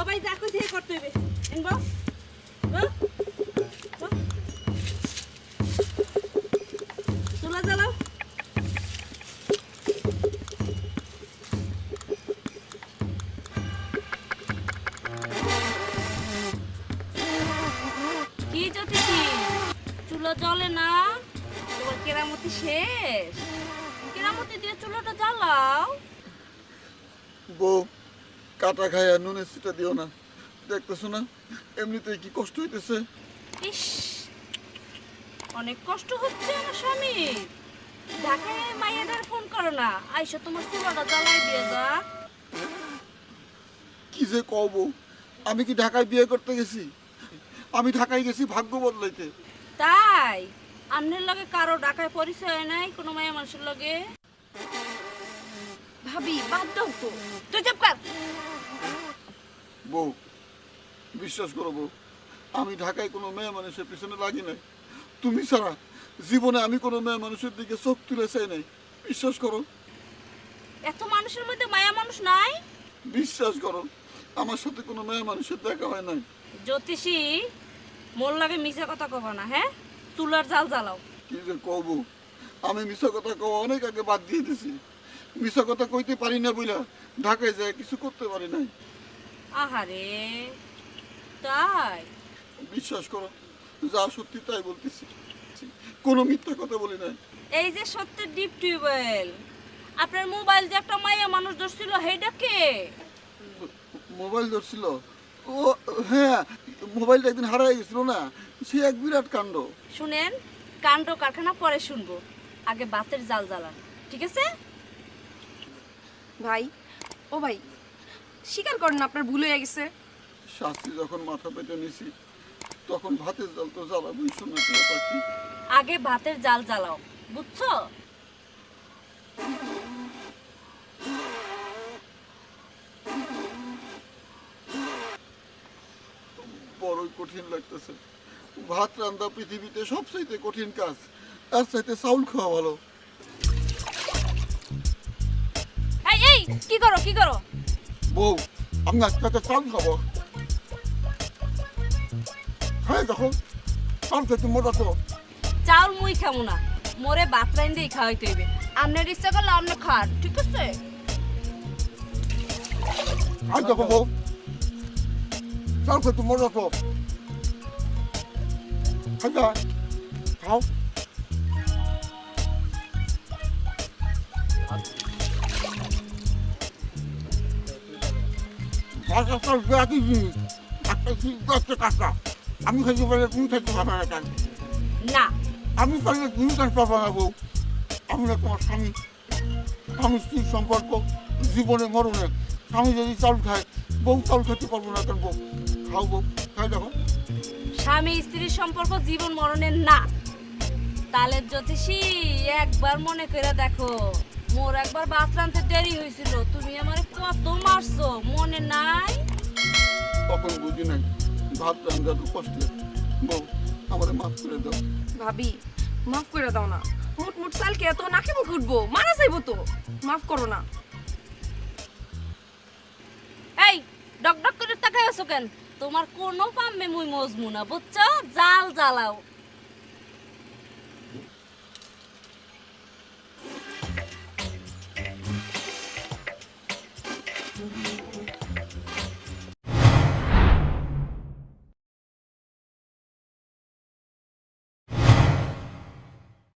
দুলাভাই যা কইছে করতে এনব চুলা জ্বালাও। কি জ্যোতিষী জ্বলে না? তোমার কেরামতি শেষ। কেরামতি দিয়ে চুলোটা জ্বালাও। বউ কাটা খায় আর নুনের সিটা দিও না। দেখতেছো না? এমনিতেই কি কষ্ট হইতেছে? ইস অনেক কষ্ট হচ্ছে আমার স্বামী। ঢাকায় মাইয়াদের ফোন করো না। আইসা তোমার চুলাটা জ্বালাই দিয়ে যা। কি যে কও বউ আমি কি ঢাকায় বিয়ে করতে গেছি? আমি ঢাকায় গেছি ভাগ্য বদলাইতে। তাই? আমনের লগে কারও ঢাকায় পরিচয় নাই কোনো মায়া মানুষের লগে? ভাবি বাদ দাও তো। তুই চুপ কর। বউ বিশ্বাস করো বউ আমি ঢাকায় কোনো মেয়ে মানুষের পিছনে লাগি নাই। তুমি ছাড়া জীবনে আমি কোনো মেয়ে মানুষের দিকে চোখ তুলে চাই নাই। বিশ্বাস করো। এত মানুষের মধ্যে মায়া মানুষ নাই? বিশ্বাস করো আমার সাথে কোনো মেয়ে মানুষের দেখা হয় নাই। জ্যোতিষী মোর লাগে মিছা কথা কবা না হ্যাঁ? চুলার জাল জ্বালাও। কি যে কব আমি মিশা কথা কও অনেক আগে বাদ দিয়ে দিছি। মিশা কথা কইতে পারি না বইলা ঢাকায় যায় কিছু করতে পারি নাই। আহারে তাই? বিশ্বাস করো যা সত্যি তাই বলতেছি। কোনো মিথ্যা কথা বলি নাই। এই যে সত্যের ডিপ টিউবওয়েল আপনার মোবাইল যে একটা মায়া মানুষ ধরছিল হেইটা কে? মোবাইল ধরছিল? ও হ্যাঁ মোবাইলটা একদিন হারাই গেছিল না? সে এক বিরাট কাণ্ড। শুনেন কাণ্ড কারখানা পরে শুনব। আগে বাতের জাল জ্বালান ঠিক আছে? ভাই ও ভাই স্বীকার করেন না আপনার ভুল হয়ে গেছে। শাস্তি যখন মাথা পেতে নিছি তখন ভাতের জল তো জ্বালাবই শোনা পাখি আগে ভাতের জাল জ্বালাও বুঝছ? বড়ই কঠিন লাগতেছে। ভাত রান্না পৃথিবীতে সবচাইতে কঠিন কাজ। তার চাইতে চাউল খাওয়া ভালো। এই এই কি করো কি করো? বউ আমি আজকে একটা চাউল খাব হ্যাঁ দেখো চাউল খেতে মজা তো চাউল মুই খামু না। মোরে ভাত রাইন দিয়ে খাওয়াইতে হইবে। আপনার ইচ্ছা করলে আপনি খান ঠিক আছে? আর দেখো বউ চাউল খেতে মজা তো খাইবা খাও। তো একই জিনিস একটা সিদ্ধ একটা কাঁচা আমি খাইতে পারলে তুমি খাইতে পারবে না কেন না। আমি পারলে তুমি কেন পাবো না বউ আমি না তোমার স্বামী। স্বামী স্ত্রীর সম্পর্ক জীবনে মরণে স্বামী যদি চাউল খায় বউ চাউল খেতে পারব না কেন বউ? খাও বউ খাই দেখো। স্বামী স্ত্রীর সম্পর্ক জীবন মরণের না। তাহলে জ্যোতিষী একবার মনে করে দেখো। মোর একবার ভাত রানতে দেরি হয়েছিল। তুমি আমারে কত মারছো মনে নাই? তখন বুঝি নাই। ভাত রান্না তো কষ্টের বউ আমাদের মাফ করে দাও। ভাবি মাফ করে দাও না। মুট মুট সালকে এত নাকে মুখ উঠবো মারা যাইবো তো। মাফ করো না। এই ডক ডক করে তাকাই আছো কেন? তোমার কোনো পাম্মে মুই মজমু না বুঝছ? জাল জ্বালাও।